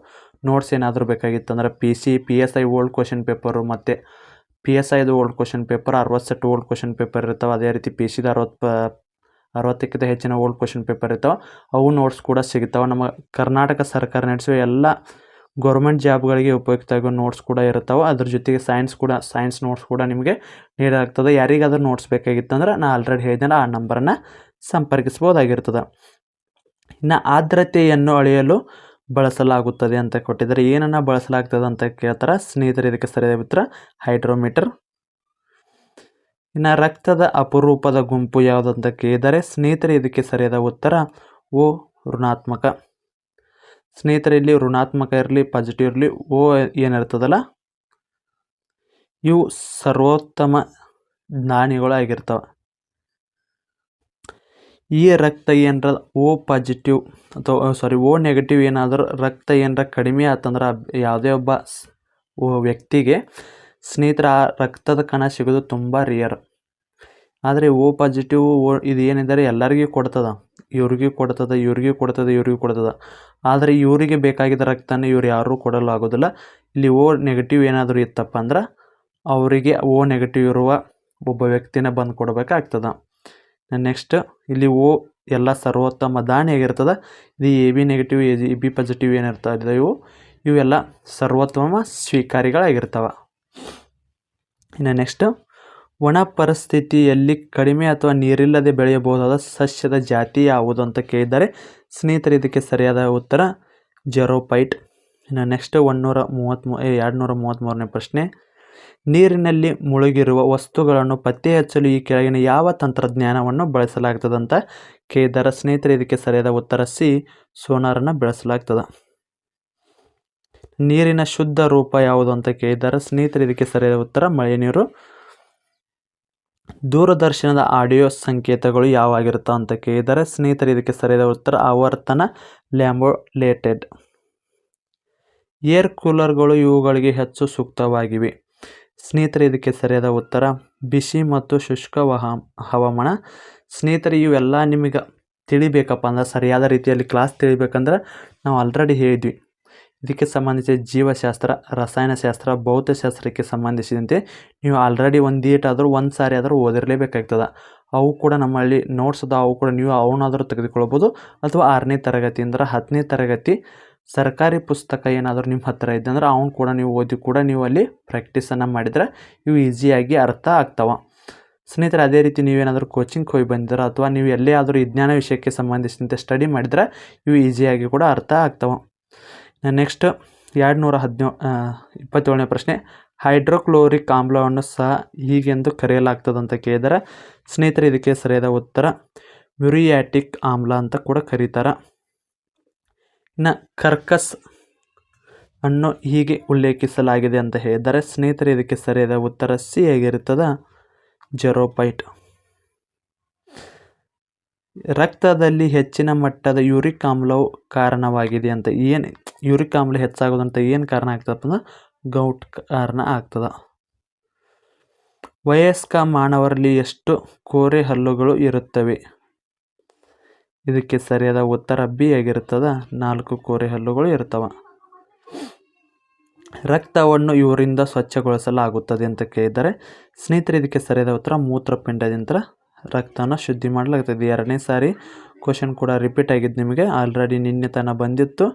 ನೋಟ್ಸ್ ಏನಾದರೂ ಬೇಕಾಗಿತ್ತಂದ್ರೆ P C P S I old question paper ಮತ್ತು ಪಿ ಎಸ್ ಐದು ಓಲ್ಡ್ ಕ್ವಶನ್ ಪೇಪರ್ ಅರವತ್ತು ಸೆಟ್ ಓಲ್ಡ್ ಕ್ವಶನ್ ಪೇಪರ್ ಇರ್ತಾವೆ, ಅದೇ ರೀತಿ ಪಿ ಸಿದು ಅರವತ್ತು ಅರವತ್ತಕ್ಕಿಂತ ಹೆಚ್ಚಿನ ಓಲ್ಡ್ ಕ್ವಶನ್ ಪೇಪರ್ ಇರ್ತಾವೆ. ಅವು ನೋಟ್ಸ್ ಕೂಡ ಸಿಗ್ತಾವೆ. ನಮ್ಮ ಕರ್ನಾಟಕ ಸರ್ಕಾರ ನಡೆಸುವ ಎಲ್ಲ ಗೌರ್ಮೆಂಟ್ ಜಾಬ್ಗಳಿಗೆ ಉಪಯುಕ್ತ ಆಗೋ ನೋಟ್ಸ್ ಕೂಡ ಇರ್ತಾವೆ. ಅದ್ರ ಜೊತೆಗೆ ಸೈನ್ಸ್ ಕೂಡ ಸೈನ್ಸ್ ನೋಟ್ಸ್ ಕೂಡ ನಿಮಗೆ ನೀಡಲಾಗ್ತದೆ. ಯಾರಿಗಾದರೂ ನೋಟ್ಸ್ ಬೇಕಾಗಿತ್ತಂದ್ರೆ ನಾನು ಆಲ್ರೆಡಿ ಹೇಳಿದ್ದೇನೆ. ಆ ನಂಬರನ್ನು ಸಂಪರ್ಕಿಸ್ಬೋದಾಗಿರ್ತದೆ ಇನ್ನು ಆರ್ದ್ರತೆಯನ್ನು ಅಳೆಯಲು ಬಳಸಲಾಗುತ್ತದೆ ಅಂತ ಕೊಟ್ಟಿದ್ದಾರೆ. ಏನನ್ನು ಬಳಸಲಾಗ್ತದೆ ಅಂತ ಕೇಳ್ತಾರೆ. ಸ್ನೇಹಿತರೆ, ಇದಕ್ಕೆ ಸರಿಯಾದ ಮಿತ್ರ ಹೈಡ್ರೋಮೀಟರ್ ಇನ್ನು ರಕ್ತದ ಅಪರೂಪದ ಗುಂಪು ಯಾವುದು ಅಂತ ಕೇಳಿದರೆ ಸ್ನೇಹಿತರೆ, ಇದಕ್ಕೆ ಸರಿಯಾದ ಉತ್ತರ ಓ ಋಣಾತ್ಮಕ. ಸ್ನೇಹಿತರೆ, ಇಲ್ಲಿ ಋಣಾತ್ಮಕ ಇರಲಿ ಪಾಸಿಟಿವ್ ಇರಲಿ, ಓ ಏನಿರ್ತದಲ್ಲ, ಇವು ಸರ್ವೋತ್ತಮ ಜ್ಞಾನಿಗಳು ಆಗಿರ್ತವೆ. ಈ ರಕ್ತ ಏನರ, ಓ ಪಾಸಿಟಿವ್ ಅಥವಾ ಸಾರಿ ಓ ನೆಗೆಟಿವ್ ಏನಾದರೂ ರಕ್ತ ಏನರ ಕಡಿಮೆ ಆತಂದ್ರೆ, ಯಾವುದೇ ಒಬ್ಬ ವ್ಯಕ್ತಿಗೆ ಸ್ನೇಹಿತರ ರಕ್ತದ ಕಣ ಸಿಗೋದು ತುಂಬ ರಿಯರ್ ಆದರೆ ಓ ಪಾಸಿಟಿವ್ ಓ ಇದು ಏನಿದ್ದಾರೆ ಎಲ್ಲರಿಗೂ ಕೊಡ್ತದೆ. ಇವ್ರಿಗೂ ಕೊಡ್ತದೆ ಇವ್ರಿಗೂ ಕೊಡ್ತದೆ ಇವ್ರಿಗೂ ಕೊಡ್ತದೆ. ಆದರೆ ಇವರಿಗೆ ಬೇಕಾಗಿದ್ದ ರಕ್ತನ ಇವ್ರು ಯಾರೂ ಕೊಡಲು ಆಗೋದಿಲ್ಲ. ಇಲ್ಲಿ ಓ ನೆಗೆಟಿವ್ ಏನಾದರೂ ಇತ್ತಪ್ಪ ಅಂದ್ರೆ ಅವರಿಗೆ ಓ ನೆಗೆಟಿವ್ ಇರುವ ಒಬ್ಬ ವ್ಯಕ್ತಿನ ಬಂದು ಕೊಡಬೇಕಾಗ್ತದ. ನೆಕ್ಸ್ಟ್ ಇಲ್ಲಿ ಓ ಎಲ್ಲ ಸರ್ವೋತ್ತಮ ದಾನಿಯಾಗಿರ್ತದೆ ಇದು A B negative A B positive ಏನಿರ್ತದೆ, ಇವು ಇವೆಲ್ಲ ಸರ್ವೋತ್ತಮ ಸ್ವೀಕಾರಿಗಳಾಗಿರ್ತವೆ. ಇನ್ನು ನೆಕ್ಸ್ಟ್ ಒಣ ಪರಿಸ್ಥಿತಿಯಲ್ಲಿ ಕಡಿಮೆ ಅಥವಾ ನೀರಿಲ್ಲದೆ ಬೆಳೆಯಬಹುದಾದ ಸಸ್ಯದ ಜಾತಿ ಯಾವುದು ಅಂತ ಕೇಳಿದ್ದಾರೆ ಸ್ನೇಹಿತರೆ, ಇದಕ್ಕೆ ಸರಿಯಾದ ಉತ್ತರ ಜೆರೋಪೈಟ್ ಇನ್ನು ನೆಕ್ಸ್ಟ್ ಒನ್ನೂರ ಮೂವತ್ತ್ಮೂ ಎರಡುನೂರ ಮೂವತ್ತ್ಮೂರನೇ ಪ್ರಶ್ನೆ. ನೀರಿನಲ್ಲಿ ಮುಳುಗಿರುವ ವಸ್ತುಗಳನ್ನು ಪತ್ತೆ ಹಚ್ಚಲು ಈ ಕೆಳಗಿನ ಯಾವ ತಂತ್ರಜ್ಞಾನವನ್ನು ಬಳಸಲಾಗ್ತದಂತ ಕೇಳಿದ್ದಾರೆ ಸ್ನೇಹಿತರೆ, ಇದಕ್ಕೆ ಸರಿಯಾದ ಉತ್ತರ ಸಿ, ಸೋನಾರನ್ನು ಬಳಸಲಾಗ್ತದೆ. ನೀರಿನ ಶುದ್ಧ ರೂಪ ಯಾವುದು ಅಂತ ಕೇಳಿದ್ದಾರೆ. ಸ್ನೇಹಿತರೆ, ಇದಕ್ಕೆ ಸರಿಯಾದ ಉತ್ತರ ಮಳೆ ನೀರು. ದೂರದರ್ಶನದ ಆಡಿಯೋ ಸಂಕೇತಗಳು ಯಾವಾಗಿರುತ್ತವೆ ಅಂತ ಕೇಳಿದ್ದಾರೆ. ಸ್ನೇಹಿತರೆ, ಇದಕ್ಕೆ ಸರಿಯಾದ ಉತ್ತರ ಆವರ್ತನ ಲ್ಯಾಂಬೋಲೇಟೆಡ್. ಏರ್ ಕೂಲರ್ಗಳು ಇವುಗಳಿಗೆ ಹೆಚ್ಚು ಸೂಕ್ತವಾಗಿವೆ. ಸ್ನೇಹಿತರೆ, ಇದಕ್ಕೆ ಸರಿಯಾದ ಉತ್ತರ ಬಿಸಿ ಮತ್ತು ಶುಷ್ಕ ವಹ, ಹವಾಮಾನ. ಸ್ನೇಹಿತರೆ, ಇವೆಲ್ಲ ನಿಮಗೆ ತಿಳಿಬೇಕಪ್ಪ ಅಂದ್ರೆ ಸರಿಯಾದ ರೀತಿಯಲ್ಲಿ ಕ್ಲಾಸ್ ತಿಳಿಬೇಕಂದ್ರೆ ನಾವು ಆಲ್ರೆಡಿ ಹೇಳಿದ್ವಿ. ಇದಕ್ಕೆ ಸಂಬಂಧಿಸಿದ ಜೀವಶಾಸ್ತ್ರ, ರಸಾಯನಶಾಸ್ತ್ರ, ಭೌತಶಾಸ್ತ್ರಕ್ಕೆ ಸಂಬಂಧಿಸಿದಂತೆ ನೀವು ಆಲ್ರೆಡಿ ಒಂದು ಈಟಾದರೂ ಒಂದು ಸಾರಿ ಆದರೂ ಓದಿರಲೇಬೇಕಾಗ್ತದೆ. ಅವು ಕೂಡ ನಮ್ಮಲ್ಲಿ ನೋಟ್ಸ್ ಅದ ಅವು ಕೂಡ ನೀವು ಅವನಾದರೂ ತೆಗೆದುಕೊಳ್ಬೋದು ಅಥವಾ ಆರನೇ ತರಗತಿಯಿಂದ ಹತ್ತನೇ ತರಗತಿ ಸರ್ಕಾರಿ ಪುಸ್ತಕ ಏನಾದರೂ ನಿಮ್ಮ ಹತ್ತಿರ ಇದೆ ಅಂದ್ರೆ ಅವ್ನು ಕೂಡ ನೀವು ಓದಿ ಕೂಡ ನೀವು ಅಲ್ಲಿ ಪ್ರಾಕ್ಟೀಸನ್ನು ಮಾಡಿದರೆ ಇವು ಈಸಿಯಾಗಿ ಅರ್ಥ ಆಗ್ತವೆ. ಸ್ನೇಹಿತರೆ, ಅದೇ ರೀತಿ ನೀವೇನಾದರೂ ಕೋಚಿಂಗ್ ಹೋಗಿ ಬಂದಿದ್ರೆ ಅಥವಾ ನೀವು ಎಲ್ಲೇ ಆದರೂ ವಿಜ್ಞಾನ ವಿಷಯಕ್ಕೆ ಸಂಬಂಧಿಸಿದಂತೆ ಸ್ಟಡಿ ಮಾಡಿದ್ರೆ ಇವು ಈಸಿಯಾಗಿ ಕೂಡ ಅರ್ಥ ಆಗ್ತವೆ. ನೆಕ್ಸ್ಟ್ ಎರಡು ನೂರ ಹದಿನೇಳು ಇಪ್ಪತ್ತೇಳನೇ ಪ್ರಶ್ನೆ. ಹೈಡ್ರೋಕ್ಲೋರಿಕ್ ಆಮ್ಲವನ್ನು ಸಹ ಹೀಗೆಂದು ಕರೆಯಲಾಗ್ತದೆ ಅಂತ ಕೇಳಿದರೆ. ಸ್ನೇಹಿತರೆ, ಇದಕ್ಕೆ ಸರಿಯಾದ ಉತ್ತರ ಮ್ಯೂರಿಯಾಟಿಕ್ ಆಮ್ಲ ಅಂತ ಕೂಡ ಕರೀತಾರೆ. ಇನ್ನು ಕರ್ಕಸ್ ಅನ್ನು ಹೀಗೆ ಉಲ್ಲೇಖಿಸಲಾಗಿದೆ ಅಂತ ಹೇಳಿದರೆ ಸ್ನೇಹಿತರೆ, ಇದಕ್ಕೆ ಸರಿಯಾದ ಉತ್ತರ ಸಿ ಆಗಿರುತ್ತದೆ. ಜೆರೋಪೈಟ್. ರಕ್ತದಲ್ಲಿ ಹೆಚ್ಚಿನ ಮಟ್ಟದ ಯೂರಿಕ್ ಆಮ್ಲವು ಕಾರಣವಾಗಿದೆ ಅಂತ ಏನು ಯೂರಿಕ್ ಆಮ್ಲ ಹೆಚ್ಚಾಗೋದಂತ ಏನು ಕಾರಣ ಆಗ್ತದಪ್ಪ ಅಂದ್ರೆ ಗೌಟ್ ಕಾರಣ ಆಗ್ತದ. ವಯಸ್ಕ ಮಾನವರಲ್ಲಿ ಎಷ್ಟು ಕೋರೆ ಹಲ್ಲುಗಳು ಇರುತ್ತವೆ? ಇದಕ್ಕೆ ಸರಿಯಾದ ಉತ್ತರ ಬಿ ಆಗಿರ್ತದೆ ನಾಲ್ಕು ಕೋರೆ ಹಲ್ಲುಗಳು ಇರ್ತವೆ. ರಕ್ತವನ್ನು ಇವರಿಂದ ಸ್ವಚ್ಛಗೊಳಿಸಲಾಗುತ್ತದೆ ಅಂತ ಕೇಳಿದರೆ ಸ್ನೇಹಿತರೆ, ಇದಕ್ಕೆ ಸರಿಯಾದ ಉತ್ತರ ಮೂತ್ರಪಿಂಡದಿಂದ ರಕ್ತವನ್ನು ಶುದ್ಧಿ ಮಾಡಲಾಗ್ತದೆ. ಎರಡನೇ ಸಾರಿ ಕ್ವಶನ್ ಕೂಡ ರಿಪೀಟ್ ಆಗಿದ್ದು ನಿಮಗೆ. ಆಲ್ರೆಡಿ ನಿನ್ನೆ ತನಕ ಬಂದಿತ್ತು.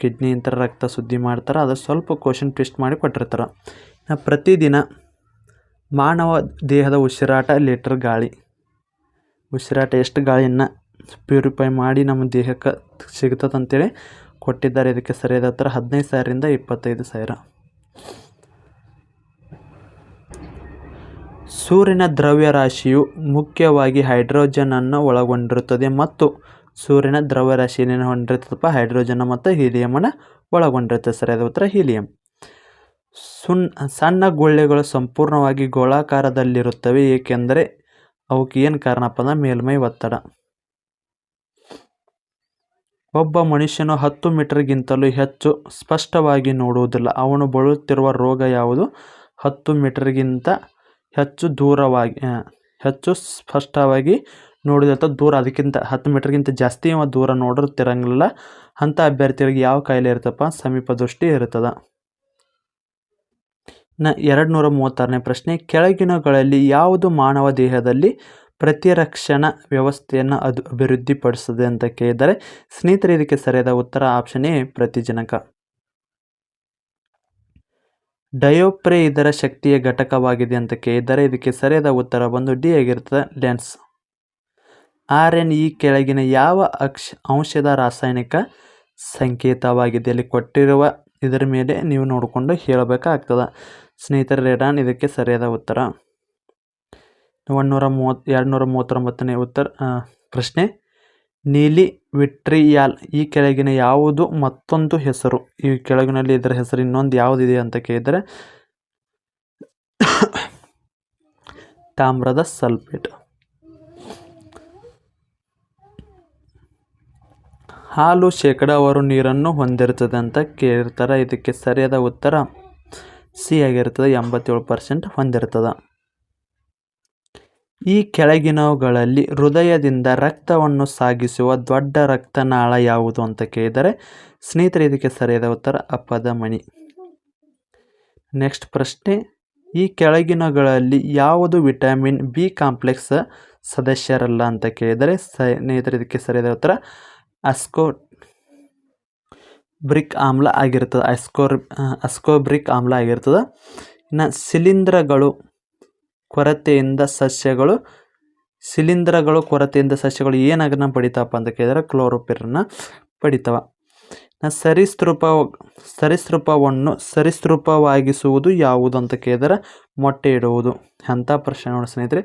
ಕಿಡ್ನಿ ಇಂಥ ರಕ್ತ ಶುದ್ಧಿ ಮಾಡ್ತಾರೆ. ಅದು ಸ್ವಲ್ಪ ಕ್ವಶನ್ ಟ್ವಿಸ್ಟ್ ಮಾಡಿ ಕೊಟ್ಟಿರ್ತಾರೆ. ಪ್ರತಿದಿನ ಮಾನವ ದೇಹದ ಉಸಿರಾಟ ಲೀಟರ್ ಗಾಳಿ. ಉಸಿರಾಟ ಎಷ್ಟು ಗಾಳಿಯನ್ನು ಪ್ಯೂರಿಫೈ ಮಾಡಿ ನಮ್ಮ ದೇಹಕ್ಕೆ ಸಿಗ್ತದಂತೇಳಿ ಕೊಟ್ಟಿದ್ದಾರೆ. ಇದಕ್ಕೆ ಸರಿಯಾದ ಹತ್ರ ಹದಿನೈದು ಸಾವಿರದಿಂದ ಇಪ್ಪತ್ತೈದು ಸಾವಿರ. ಸೂರ್ಯನ ದ್ರವ್ಯರಾಶಿಯು ಮುಖ್ಯವಾಗಿ ಹೈಡ್ರೋಜನನ್ನು ಒಳಗೊಂಡಿರುತ್ತದೆ ಮತ್ತು ಸೂರ್ಯನ ದ್ರವ್ಯರಾಶಿಯನ್ನು ಹೊಂದಿರ್ತದಪ್ಪ ಹೈಡ್ರೋಜನ್ ಮತ್ತು ಹೀಲಿಯಮನ್ನು ಒಳಗೊಂಡಿರ್ತದೆ ಅದರ ಉತ್ತರ ಹೀಲಿಯಂ. ಸುನ್, ಸಣ್ಣ ಗುಳ್ಳೆಗಳು ಸಂಪೂರ್ಣವಾಗಿ ಗೋಳಾಕಾರದಲ್ಲಿರುತ್ತವೆ, ಏಕೆಂದರೆ ಅವಕ್ಕೆ ಏನು ಕಾರಣಪ್ಪ ಅಂದ್ರೆ ಮೇಲ್ಮೈ ಒತ್ತಡ. ಒಬ್ಬ ಮನುಷ್ಯನು ಹತ್ತು ಮೀಟರ್ಗಿಂತಲೂ ಹೆಚ್ಚು ಸ್ಪಷ್ಟವಾಗಿ ನೋಡುವುದಿಲ್ಲ. ಅವನು ಬಳಲುತ್ತಿರುವ ರೋಗ ಯಾವುದು? ಹತ್ತು ಮೀಟರ್ಗಿಂತ ಹೆಚ್ಚು ದೂರವಾಗಿ ಹೆಚ್ಚು ಸ್ಪಷ್ಟವಾಗಿ ನೋಡಿದಂಥ ದೂರ. ಅದಕ್ಕಿಂತ ಹತ್ತು ಮೀಟರ್ಗಿಂತ ಜಾಸ್ತಿ ಅವ ದೂರ ನೋಡಿರ್ತಿರಂಗಿಲ್ಲ ಅಂಥ ಅಭ್ಯರ್ಥಿಗಳಿಗೆ ಯಾವ ಕಾಯಿಲೆ ಇರುತ್ತಪ್ಪ? ಸಮೀಪ ದೃಷ್ಟಿ ಇರ್ತದೆ ನ ಎರಡು ನೂರ ಮೂವತ್ತಾರನೇ ಪ್ರಶ್ನೆ. ಕೆಳಗಿನಗಳಲ್ಲಿ ಯಾವುದು ಮಾನವ ದೇಹದಲ್ಲಿ ಪ್ರತಿರಕ್ಷಣಾ ವ್ಯವಸ್ಥೆಯನ್ನು ಅದು ಅಭಿವೃದ್ಧಿಪಡಿಸಿದೆ ಅಂತ ಕೇಳಿದರೆ, ಸ್ನೇಹಿತರೆ, ಇದಕ್ಕೆ ಸರಿಯಾದ ಉತ್ತರ ಆಪ್ಷನ್ ಎ, ಪ್ರತಿಜನಕ. ಡಯೋಪ್ರೆ ಇದರ ಶಕ್ತಿಯ ಘಟಕವಾಗಿದೆ ಅಂತ ಕೇಳಿದರೆ ಇದಕ್ಕೆ ಸರಿಯಾದ ಉತ್ತರ ಬಂದು ಡಿ ಆಗಿರ್ತದೆ ಲೆನ್ಸ್. ಆರ್ ಎನ್ ಇ ಕೆಳಗಿನ ಯಾವ ಅಕ್ಷ ಅಂಶದ ರಾಸಾಯನಿಕ ಸಂಕೇತವಾಗಿದೆ ಅಲ್ಲಿ ಕೊಟ್ಟಿರುವ ಇದರ ಮೇಲೆ ನೀವು ನೋಡಿಕೊಂಡು ಹೇಳಬೇಕಾಗ್ತದೆ. ಸ್ನೇಹಿತರೆ ರೇಡಾನ್ ಇದಕ್ಕೆ ಸರಿಯಾದ ಉತ್ತರ. ಒಂದುನೂರ ಮೂವತ್ತು ಎರಡು ನೂರ ಮೂವತ್ತೊಂಬತ್ತನೇ ಉತ್ತರ ಪ್ರಶ್ನೆ. ನೀಲಿ ವಿಟ್ರಿಯಾಲ್ ಈ ಕೆಳಗಿನ ಯಾವುದು ಮತ್ತೊಂದು ಹೆಸರು. ಈ ಕೆಳಗಿನಲ್ಲಿ ಇದರ ಹೆಸರು ಇನ್ನೊಂದು ಯಾವುದಿದೆ ಅಂತ ಕೇಳಿದರೆ ತಾಮ್ರದ ಸಲ್ಫೇಟ್. ಹಾಲು ಶೇಕಡಾವಾರು ನೀರನ್ನು ಹೊಂದಿರ್ತದೆ ಅಂತ ಕೇಳಿರ್ತಾರೆ ಇದಕ್ಕೆ ಸರಿಯಾದ ಉತ್ತರ ಸಿ ಆಗಿರ್ತದೆ ಎಂಬತ್ತೇಳು ಪರ್ಸೆಂಟ್ ಹೊಂದಿರ್ತದೆ ಈ ಕೆಳಗಿನವುಗಳಲ್ಲಿ ಹೃದಯದಿಂದ ರಕ್ತವನ್ನು ಸಾಗಿಸುವ ದೊಡ್ಡ ರಕ್ತನಾಳ ಯಾವುದು ಅಂತ ಕೇಳಿದರೆ ಸ್ನೇಹಿತರೆ, ಇದಕ್ಕೆ ಸರಿಯಾದ ಉತ್ತರ ಅಪ್ಪದ ಮಣಿ ನೆಕ್ಸ್ಟ್ ಪ್ರಶ್ನೆ, ಈ ಕೆಳಗಿನಗಳಲ್ಲಿ ಯಾವುದು ವಿಟಮಿನ್ ಬಿ ಕಾಂಪ್ಲೆಕ್ಸ್ ಸದಸ್ಯರಲ್ಲ ಅಂತ ಕೇಳಿದರೆ ಸ್ನೇಹಿತರೆ, ಇದಕ್ಕೆ ಸರಿಯಾದ ಉತ್ತರ ಅಸ್ಕೋ ಬ್ರಿಕ್ ಆಮ್ಲ ಆಗಿರ್ತದೆ ಅಸ್ಕೋರ್, ಅಸ್ಕೋಬ್ರಿಕ್ ಆಮ್ಲ ಆಗಿರ್ತದೆ ಇನ್ನು ಶಿಲೀಂಧ್ರಗಳು ಕೊರತೆಯಿಂದ ಸಸ್ಯಗಳು, ಶಿಲೀಂಧ್ರಗಳು ಕೊರತೆಯಿಂದ ಸಸ್ಯಗಳು ಏನಾಗನ್ನ ಪಡಿತಾವಪ್ಪ ಅಂತ ಕೇಳಿದ್ರೆ ಕ್ಲೋರೋಪಿರನ್ನ ಪಡಿತಾವ. ನ ಸರಿಸೃಪವನ್ನು ಸರಿಸೃಪವಾಗಿಸುವುದು ಯಾವುದು ಅಂತ ಕೇಳಿದ್ರೆ ಮೊಟ್ಟೆ ಇಡುವುದು. ಅಂಥ ಪ್ರಶ್ನೆ ನೋಡಿ ಸ್ನೇಹಿತರೆ.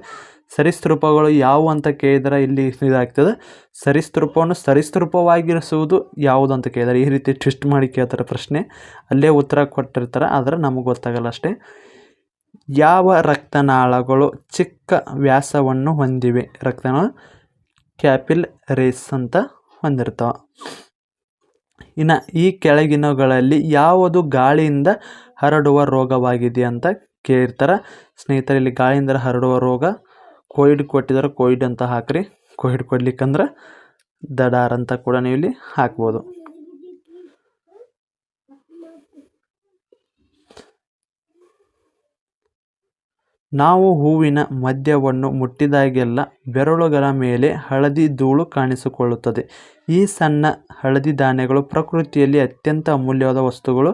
ಸರಿಸೃಪಗಳು ಯಾವುವು ಅಂತ ಕೇಳಿದ್ರೆ ಇಲ್ಲಿ ಇದಾಗ್ತದೆ. ಸರಿಸ್ತೃಪವನ್ನು ಸರಿಸೃಪವಾಗಿರಿಸುವುದು ಯಾವುದು ಅಂತ ಕೇಳಿದ್ರೆ ಈ ರೀತಿ ಟ್ವಿಸ್ಟ್ ಮಾಡಿ ಕೇಳ್ತಾರೆ ಪ್ರಶ್ನೆ. ಅಲ್ಲೇ ಉತ್ತರ ಕೊಟ್ಟಿರ್ತಾರೆ, ಆದರೆ ನಮಗೆ ಗೊತ್ತಾಗಲ್ಲ ಅಷ್ಟೇ. ಯಾವ ರಕ್ತನಾಳಗಳು ಚಿಕ್ಕ ವ್ಯಾಸವನ್ನು ಹೊಂದಿವೆ? ರಕ್ತನಾಳ ಕ್ಯಾಪಿಲ್ ರೇಸ್ ಅಂತ ಹೊಂದಿರ್ತಾವೆ. ಇನ್ನು ಈ ಕೆಳಗಿನಗಳಲ್ಲಿ ಯಾವುದು ಗಾಳಿಯಿಂದ ಹರಡುವ ರೋಗವಾಗಿದೆ ಅಂತ ಕೇಳಿರ್ತಾರೆ. ಸ್ನೇಹಿತರೆ, ಇಲ್ಲಿ ಗಾಳಿಯಿಂದ ಹರಡುವ ರೋಗ ಕೋವಿಡ್ ಕೊಟ್ಟಿದ್ದಾರೆ. ಕೋವಿಡ್ ಅಂತ ಹಾಕ್ರಿ. ಕೋವಿಡ್ ಕೊಡ್ಲಿಕ್ಕಂದ್ರೆ ದಡಾರ್ ಅಂತ ಕೂಡ ನೀವು ಇಲ್ಲಿ ಹಾಕ್ಬೋದು. ನಾವು ಹೂವಿನ ಮಧ್ಯವನ್ನು ಮುಟ್ಟಿದಾಗೆಲ್ಲ ಬೆರಳುಗಳ ಮೇಲೆ ಹಳದಿ ಧೂಳು ಕಾಣಿಸಿಕೊಳ್ಳುತ್ತದೆ. ಈ ಸಣ್ಣ ಹಳದಿ ಧಾನ್ಯಗಳು ಪ್ರಕೃತಿಯಲ್ಲಿ ಅತ್ಯಂತ ಅಮೂಲ್ಯವಾದ ವಸ್ತುಗಳು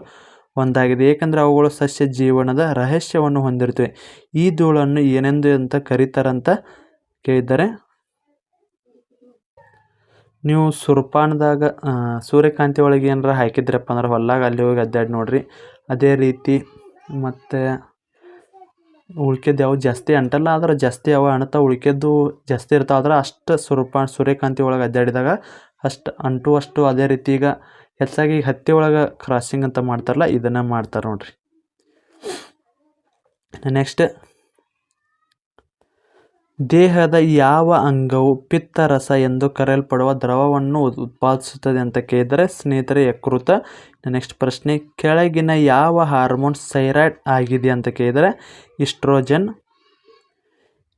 ಒಂದಾಗಿದೆ. ಏಕೆಂದರೆ ಅವುಗಳು ಸಸ್ಯ ಜೀವನದ ರಹಸ್ಯವನ್ನು ಹೊಂದಿರುತ್ತವೆ. ಈ ಧೂಳನ್ನು ಏನೆಂದು ಅಂತ ಕರೀತಾರಂತ ಕೇಳಿದ್ದಾರೆ ನೀವು ಸುರ್ಪಾನದಾಗ ಸೂರ್ಯಕಾಂತಿ ಒಳಗೆ ಏನಾರ ಹಾಕಿದ್ರಪ್ಪ ಅಂದ್ರೆ ಹೊಲ್ದಾಗ ಅಲ್ಲಿ ಹೋಗಿ ಅಡ್ಡಾಡಿ ನೋಡ್ರಿ. ಅದೇ ರೀತಿ ಮತ್ತು ಉಳ್ಕೆದ್ದು ಯಾವ ಜಾಸ್ತಿ ಅಂಟಲ್ಲ, ಆದ್ರೆ ಜಾಸ್ತಿ ಅವ ಅಣ್ತಾವ ಉಳ್ಕೆದ್ದು ಜಾಸ್ತಿ ಇರ್ತಾವೆ ಆದ್ರೆ ಅಷ್ಟು ಸುರಪ, ಸೂರ್ಯಕಾಂತಿ ಒಳಗೆ ಅಡ್ಡಾಡಿದಾಗ ಅಷ್ಟು ಅಂಟುವಷ್ಟು ಅದೇ ರೀತಿ ಈಗ ಹೆಚ್ಚಾಗಿ ಹತ್ತಿ ಒಳಗೆ ಕ್ರಾಸಿಂಗ್ ಅಂತ ಮಾಡ್ತಾರಲ್ಲ, ಇದನ್ನು ಮಾಡ್ತಾರೆ ನೋಡಿರಿ. ನೆಕ್ಸ್ಟ್ ದೇಹದ ಯಾವ ಅಂಗವು ಪಿತ್ತರಸ ಎಂದು ಕರೆಯಲ್ಪಡುವ ದ್ರವವನ್ನು ಉತ್ಪಾದಿಸುತ್ತದೆ ಅಂತ ಕೇಳಿದರೆ ಸ್ನೇಹಿತರೆ, ಯಕೃತ. ನೆಕ್ಸ್ಟ್ ಪ್ರಶ್ನೆ, ಕೆಳಗಿನ ಯಾವ ಹಾರ್ಮೋನ್ ಸೈರಾಯ್ಡ್ ಆಗಿದೆ ಅಂತ ಕೇಳಿದರೆ ಇಸ್ಟ್ರೋಜನ್ನ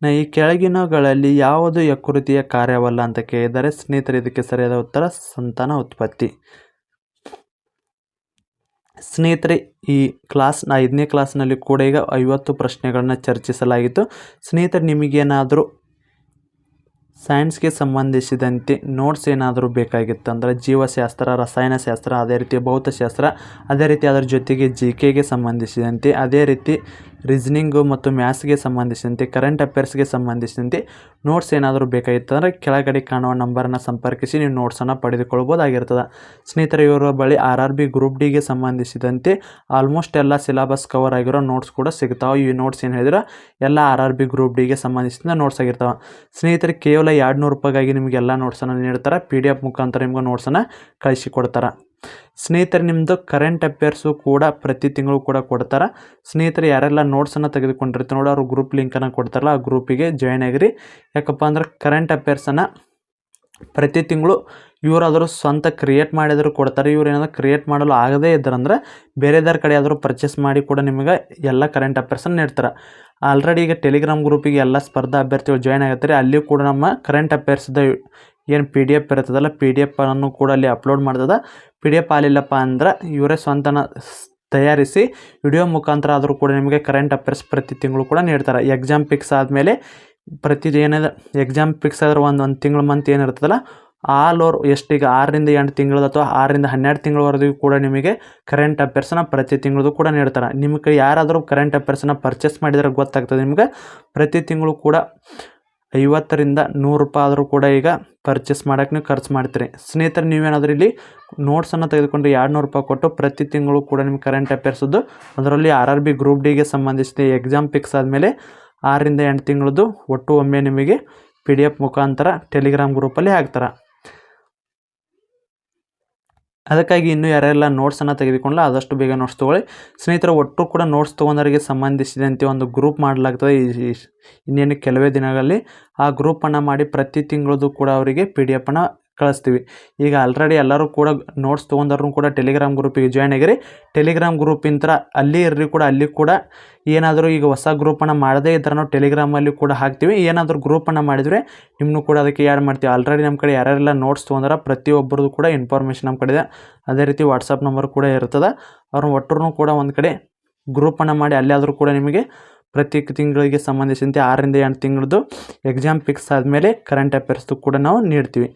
ಈ ಕೆಳಗಿನಗಳಲ್ಲಿ ಯಾವುದು ಯಕೃತಿಯ ಕಾರ್ಯವಲ್ಲ ಅಂತ ಕೇಳಿದರೆ ಸ್ನೇಹಿತರೆ, ಇದಕ್ಕೆ ಸರಿಯಾದ ಉತ್ತರ, ಸಂತಾನ ಉತ್ಪತ್ತಿ. ಸ್ನೇಹಿತರೆ, ಈ ಕ್ಲಾಸ್ ಐದನೇ ಕ್ಲಾಸ್ನಲ್ಲಿ ಕೂಡ ಈಗ ಐವತ್ತು ಪ್ರಶ್ನೆಗಳನ್ನು ಚರ್ಚಿಸಲಾಗಿತ್ತು. ಸ್ನೇಹಿತರೆ, ನಿಮಗೇನಾದರೂ ಸೈನ್ಸ್ಗೆ ಸಂಬಂಧಿಸಿದಂತೆ ನೋಟ್ಸ್ ಏನಾದರೂ ಬೇಕಾಗಿತ್ತು ಅಂದರೆ ಜೀವಶಾಸ್ತ್ರ, ರಸಾಯನಶಾಸ್ತ್ರ, ಅದೇ ರೀತಿ ಭೌತಶಾಸ್ತ್ರ, ಅದೇ ರೀತಿ ಅದರ ಜೊತೆಗೆ ಜಿ ಕೆಗೆ ಸಂಬಂಧಿಸಿದಂತೆ, ಅದೇ ರೀತಿ ರೀಸ್ನಿಂಗು ಮತ್ತು ಮ್ಯಾಥ್ಸ್ಗೆ ಸಂಬಂಧಿಸಿದಂತೆ ಕರೆಂಟ್ ಅಫೇರ್ಸ್ಗೆ ಸಂಬಂಧಿಸಿದಂತೆ ನೋಟ್ಸ್ ಏನಾದರೂ ಬೇಕಾಗಿತ್ತು ಅಂದರೆ ಕೆಳಗಡೆ ಕಾಣುವ ನಂಬರನ್ನು ಸಂಪರ್ಕಿಸಿ ನೀವು ನೋಟ್ಸನ್ನು ಪಡೆದುಕೊಳ್ಬೋದಾಗಿರ್ತದೆ ಸ್ನೇಹಿತರೆ, ಇವರ ಬಳಿ ಆರ್ ಆರ್ ಬಿ ಗ್ರೂಪ್ ಡಿಗೆ ಸಂಬಂಧಿಸಿದಂತೆ ಆಲ್ಮೋಸ್ಟ್ ಎಲ್ಲ ಸಿಲಬಸ್ ಕವರ್ ಆಗಿರೋ ನೋಟ್ಸ್ ಕೂಡ ಸಿಗ್ತಾವೆ. ಈ ನೋಟ್ಸ್ ಏನು ಹೇಳಿದ್ರೆ, ಎಲ್ಲ ಆರ್ ಆರ್ ಬಿ ಗ್ರೂಪ್ ಡಿಗೆ ಸಂಬಂಧಿಸಿದ ನೋಟ್ಸ್ ಆಗಿರ್ತಾವೆ. ಸ್ನೇಹಿತರೆ, ಕೇವಲ ಎರಡು ನೂರು ರೂಪಾಯಿಗಾಗಿ ನಿಮಗೆ ಎಲ್ಲ ನೋಟ್ಸನ್ನು ನೀಡ್ತಾರೆ. ಪಿ ಡಿ ಎಫ್ ಮುಖಾಂತರ ನಿಮ್ಗೆ ನೋಟ್ಸನ್ನು ಕಳಿಸಿಕೊಡ್ತಾರೆ ಸ್ನೇಹಿತರೆ ನಿಮ್ಮದು ಕರೆಂಟ್ ಅಫೇರ್ಸು ಕೂಡ ಪ್ರತಿ ತಿಂಗಳು ಕೂಡ ಕೊಡ್ತಾರೆ. ಸ್ನೇಹಿತರೆ, ಯಾರೆಲ್ಲ ನೋಟ್ಸನ್ನು ತೆಗೆದುಕೊಂಡಿರ್ತಾರೆ ನೋಡಿ, ಅವ್ರ ಗ್ರೂಪ್ ಲಿಂಕನ್ನು ಕೊಡ್ತಾರಲ್ಲ, ಆ ಗ್ರೂಪಿಗೆ ಜಾಯ್ನ್ ಆಗಿರಿ. ಯಾಕಪ್ಪ ಅಂದ್ರೆ ಕರೆಂಟ್ ಅಫೇರ್ಸನ್ನು ಪ್ರತಿ ತಿಂಗಳು ಇವರಾದರೂ ಸ್ವಂತ ಕ್ರಿಯೇಟ್ ಮಾಡಿದರೂ ಕೊಡ್ತಾರೆ. ಇವ್ರು ಏನಾದರೂ ಕ್ರಿಯೇಟ್ ಮಾಡಲು ಆಗದೇ ಇದ್ರಂದ್ರೆ ಬೇರೆದಾರ ಕಡೆ ಆದರೂ ಪರ್ಚೇಸ್ ಮಾಡಿ ಕೂಡ ನಿಮಗೆ ಎಲ್ಲ ಕರೆಂಟ್ ಅಫೇರ್ಸನ್ನು ನೀಡ್ತಾರೆ. ಆಲ್ರೆಡಿ ಈಗ ಟೆಲಿಗ್ರಾಮ್ ಗ್ರೂಪಿಗೆ ಎಲ್ಲ ಸ್ಪರ್ಧಾ ಅಭ್ಯರ್ಥಿಗಳು ಜಾಯ್ನ್ ಆಗುತ್ತಾರೆ. ಅಲ್ಲಿಯೂ ಕೂಡ ನಮ್ಮ ಕರೆಂಟ್ ಅಫೇರ್ಸ್ದ ಏನು ಪಿ ಡಿ ಎಫ್ ಇರ್ತದಲ್ಲ ಪಿ ಡಿ ಎಫ್ ಅನ್ನು ಕೂಡ ಅಲ್ಲಿ ಅಪ್ಲೋಡ್ ಮಾಡ್ತದೆ. ಪಿ ಡಿ ಎಫ್ ಆಗಲಿಲ್ಲಪ್ಪ ಅಂದ್ರೆ ಇವರೇ ಸ್ವಂತನ ತಯಾರಿಸಿ ವಿಡಿಯೋ ಮುಖಾಂತರ ಆದರೂ ಕೂಡ ನಿಮಗೆ ಕರೆಂಟ್ ಅಫೇರ್ಸ್ ಪ್ರತಿ ತಿಂಗಳು ಕೂಡ ನೀಡ್ತಾರೆ. ಎಕ್ಸಾಮ್ ಫಿಕ್ಸ್ ಆದಮೇಲೆ ಪ್ರತಿ ಏನಿದೆ ಎಕ್ಸಾಮ್ ಫಿಕ್ಸ್ ಆದ್ರೆ ಒಂದು ಒಂದು ತಿಂಗಳು ಮಂತ್ ಏನಿರ್ತದಲ್ಲ ಆಲ್ ಓರ್ ಎಷ್ಟು ಈಗ ಆರರಿಂದ ಎಂಟು ತಿಂಗಳದ ಅಥವಾ ಆರರಿಂದ ಹನ್ನೆರಡು ತಿಂಗಳವರೆಗೂ ಕೂಡ ನಿಮಗೆ ಕರೆಂಟ್ ಅಫೇರ್ಸ್ನ ಪ್ರತಿ ತಿಂಗಳದು ಕೂಡ ನೀಡ್ತಾರೆ. ನಿಮಗೆ ಯಾರಾದರೂ ಕರೆಂಟ್ ಅಫೇರ್ಸನ್ನ ಪರ್ಚೇಸ್ ಮಾಡಿದರೆ ಗೊತ್ತಾಗ್ತದೆ ನಿಮಗೆ. ಪ್ರತಿ ತಿಂಗಳು ಕೂಡ ಐವತ್ತರಿಂದ ನೂರು ರೂಪಾಯಿ ಆದರೂ ಕೂಡ ಈಗ ಪರ್ಚೇಸ್ ಮಾಡೋಕ್ಕೆ ನೀವು ಖರ್ಚು ಮಾಡ್ತೀರಿ. ಸ್ನೇಹಿತರೆ, ನೀವೇನಾದರೂ ಇಲ್ಲಿ ನೋಟ್ಸನ್ನು ತೆಗೆದುಕೊಂಡು ಎರಡು ನೂರು ರೂಪಾಯಿ ಕೊಟ್ಟು ಪ್ರತಿ ತಿಂಗಳು ಕೂಡ ನಿಮ್ಗೆ ಕರೆಂಟ್ ಅಫೇರ್ಸದ್ದು ಅದರಲ್ಲಿ ಆರ್ ಆರ್ ಬಿ ಗ್ರೂಪ್ ಡಿಗೆ ಸಂಬಂಧಿಸಿದ ಎಕ್ಸಾಮ್ ಫಿಕ್ಸ್ ಆದಮೇಲೆ ಆರರಿಂದ ಎಂಟು ತಿಂಗಳದ್ದು ಒಟ್ಟು ಒಮ್ಮೆ ನಿಮಗೆ ಪಿ ಡಿ ಎಫ್ ಮುಖಾಂತರ ಟೆಲಿಗ್ರಾಮ್ ಗ್ರೂಪಲ್ಲಿ ಹಾಕ್ತಾರೆ. ಅದಕ್ಕಾಗಿ ಇನ್ನೂ ಯಾರೆಲ್ಲ ನೋಟ್ಸನ್ನು ತೆಗೆದುಕೊಂಡ್ಲ, ಆದಷ್ಟು ಬೇಗ ನೋಟ್ಸ್ ತೊಗೊಳ್ಳಿ. ಸ್ನೇಹಿತರ, ಒಟ್ಟು ಕೂಡ ನೋಟ್ಸ್ ತೊಗೊಂಡವರಿಗೆ ಸಂಬಂಧಿಸಿದಂತೆ ಒಂದು ಗ್ರೂಪ್ ಮಾಡಲಾಗ್ತದೆ ಇನ್ನೇನು ಕೆಲವೇ ದಿನಗಳಲ್ಲಿ. ಆ ಗ್ರೂಪನ್ನು ಮಾಡಿ ಪ್ರತಿ ತಿಂಗಳದ್ದು ಕೂಡ ಅವರಿಗೆ ಪಿ ಡಿ ಎಫನ್ನು ಕಳಿಸ್ತೀವಿ. ಈಗ ಆಲ್ರೆಡಿ ಎಲ್ಲರೂ ಕೂಡ ನೋಟ್ಸ್ ತೊಗೊಂಡ್ರು ಕೂಡ ಟೆಲಿಗ್ರಾಮ್ ಗ್ರೂಪಿಗೆ ಜಾಯ್ನ್ ಆಗಿರಿ. ಟೆಲಿಗ್ರಾಮ್ ಗ್ರೂಪಿಂದ ಅಲ್ಲಿ ಇರ್ರಿ ಕೂಡ, ಅಲ್ಲಿ ಕೂಡ ಏನಾದರೂ ಈಗ ಹೊಸ ಗ್ರೂಪನ್ನು ಮಾಡದೇ ಇದ್ರೆ ನಾವು ಟೆಲಿಗ್ರಾಮಲ್ಲಿ ಕೂಡ ಹಾಕ್ತೀವಿ. ಏನಾದರೂ ಗ್ರೂಪನ್ನು ಮಾಡಿದರೆ ನಿಮ್ಮನ್ನು ಕೂಡ ಅದಕ್ಕೆ ಆ್ಯಡ್ ಮಾಡ್ತೀವಿ. ಆಲ್ರೆಡಿ ನಮ್ಮ ಕಡೆ ಯಾರ್ಯಾರೆಲ್ಲ ನೋಟ್ಸ್ ತೊಗೊಂಡ್ರೆ ಪ್ರತಿಯೊಬ್ಬರದು ಕೂಡ ಇನ್ಫಾರ್ಮೇಷನ್ ನಮ್ಮ ಕಡೆ ಇದೆ ಅದೇ ರೀತಿ ವಾಟ್ಸಪ್ ನಂಬರ್ ಕೂಡ ಇರ್ತದೆ. ಅವ್ರನ್ನ ಒಟ್ಟರು ಕೂಡ ಒಂದು ಕಡೆ ಗ್ರೂಪನ್ನು ಮಾಡಿ ಅಲ್ಲಾದರೂ ಕೂಡ ನಿಮಗೆ ಪ್ರತಿ ತಿಂಗಳಿಗೆ ಸಂಬಂಧಿಸಿದಂತೆ ಆರರಿಂದ ಎಂಟು ತಿಂಗಳದ್ದು ಎಕ್ಸಾಮ್ ಫಿಕ್ಸ್ ಆದಮೇಲೆ ಕರೆಂಟ್ ಅಫೇರ್ಸ್ದು ಕೂಡ ನಾವು ನೀಡ್ತೀವಿ.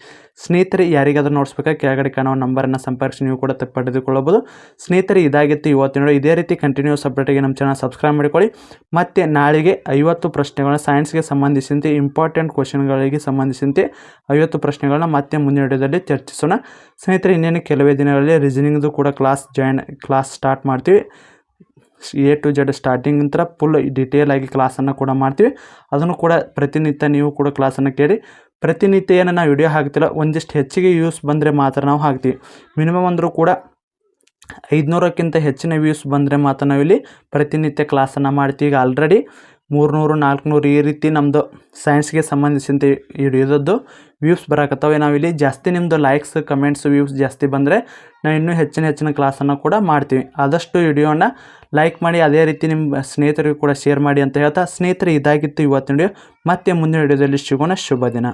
ಸ್ನೇಹಿತರೆ, ಯಾರಿಗಾದರೂ ನೋಡಿಸ್ಬೇಕಾ? ಕೆಳಗಡೆ ಕಾಣೋ ನಂಬರನ್ನು ಸಂಪರ್ಕಿಸಿ, ನೀವು ಕೂಡ ಪಡೆದುಕೊಳ್ಳಬಹುದು. ಸ್ನೇಹಿತರೆ, ಇದಾಗಿತ್ತು ಇವತ್ತಿನ ನೋಡಿ ಇದೇ ರೀತಿ ಕಂಟಿನ್ಯೂಸ್ ಅಪ್ಡೇಟಿಗೆ ನಮ್ಮ ಚಾನಲ್ ಸಬ್ಸ್ಕ್ರೈಬ್ ಮಾಡಿಕೊಳ್ಳಿ. ಮತ್ತು ನಾಳೆಗೆ ಐವತ್ತು ಪ್ರಶ್ನೆಗಳನ್ನ ಸೈನ್ಸ್ಗೆ ಸಂಬಂಧಿಸಿದಂತೆ ಇಂಪಾರ್ಟೆಂಟ್ ಕ್ವಶನ್ಗಳಿಗೆ ಸಂಬಂಧಿಸಿದಂತೆ ಐವತ್ತು ಪ್ರಶ್ನೆಗಳನ್ನ ಮತ್ತೆ ಮುಂದಿನ ವಿಡಿಯೋದಲ್ಲಿ ಚರ್ಚಿಸೋಣ. ಸ್ನೇಹಿತರೆ, ಇನ್ನೇನು ಕೆಲವೇ ದಿನಗಳಲ್ಲಿ ರೀಸನಿಂಗ್ದು ಕೂಡ ಕ್ಲಾಸ್ ಜಾಯ್ನ್ ಕ್ಲಾಸ್ ಸ್ಟಾರ್ಟ್ ಮಾಡ್ತೀವಿ. ಎ ಟು ಜೆಡ್ ಸ್ಟಾರ್ಟಿಂಗ್ ನಂತರ ಫುಲ್ ಡಿಟೇಲ್ ಆಗಿ ಕ್ಲಾಸನ್ನು ಕೂಡ ಮಾಡ್ತೀವಿ. ಅದನ್ನು ಕೂಡ ಪ್ರತಿನಿತ್ಯ ನೀವು ಕೂಡ ಕ್ಲಾಸನ್ನು ಕೇಳಿ. ಪ್ರತಿನಿತ್ಯ ಏನು ನಾವು ವಿಡಿಯೋ ಹಾಕ್ತಿಲ್ಲ ಒಂದಿಷ್ಟು ಹೆಚ್ಚಿಗೆ ವ್ಯೂಸ್ ಬಂದರೆ ಮಾತ್ರ ನಾವು ಹಾಕ್ತೀವಿ. ಮಿನಿಮಮ್ ಅಂದರೂ ಕೂಡ ಐದುನೂರಕ್ಕಿಂತ ಹೆಚ್ಚಿನ ವ್ಯೂಸ್ ಬಂದರೆ ಮಾತ್ರ ನಾವಿಲ್ಲಿ ಪ್ರತಿನಿತ್ಯ ಕ್ಲಾಸನ್ನು ಮಾಡ್ತೀವಿ. ಈಗ ಆಲ್ರೆಡಿ ಮೂರುನೂರು, ನಾಲ್ಕುನೂರು ಈ ರೀತಿ ನಮ್ಮದು ಸೈನ್ಸ್ಗೆ ಸಂಬಂಧಿಸಿದಂತೆ ಹಿಡಿಯೋದದ್ದು ವ್ಯೂಸ್ ಬರಕತ್ತವೆ. ನಾವಿಲ್ಲಿ ಜಾಸ್ತಿ ನಿಮ್ಮದು ಲೈಕ್ಸ್ ಕಮೆಂಟ್ಸ್ ವ್ಯೂಸ್ ಜಾಸ್ತಿ ಬಂದರೆ ನಾವು ಇನ್ನೂ ಹೆಚ್ಚಿನ ಹೆಚ್ಚಿನ ಕ್ಲಾಸನ್ನು ಕೂಡ ಮಾಡ್ತೀವಿ. ಆದಷ್ಟು ವಿಡಿಯೋನ ಲೈಕ್ ಮಾಡಿ, ಅದೇ ರೀತಿ ನಿಮ್ಮ ಸ್ನೇಹಿತರಿಗೂ ಕೂಡ ಶೇರ್ ಮಾಡಿ ಅಂತ ಹೇಳ್ತಾ ಸ್ನೇಹಿತರೆ, ಇದಾಗಿತ್ತು ಇವತ್ತಿನ ವಿಡಿಯೋ ಮತ್ತೆ ಮುಂದಿನ ವಿಡಿಯೋದಲ್ಲಿ ಸಿಗೋಣ. ಶುಭ ದಿನ.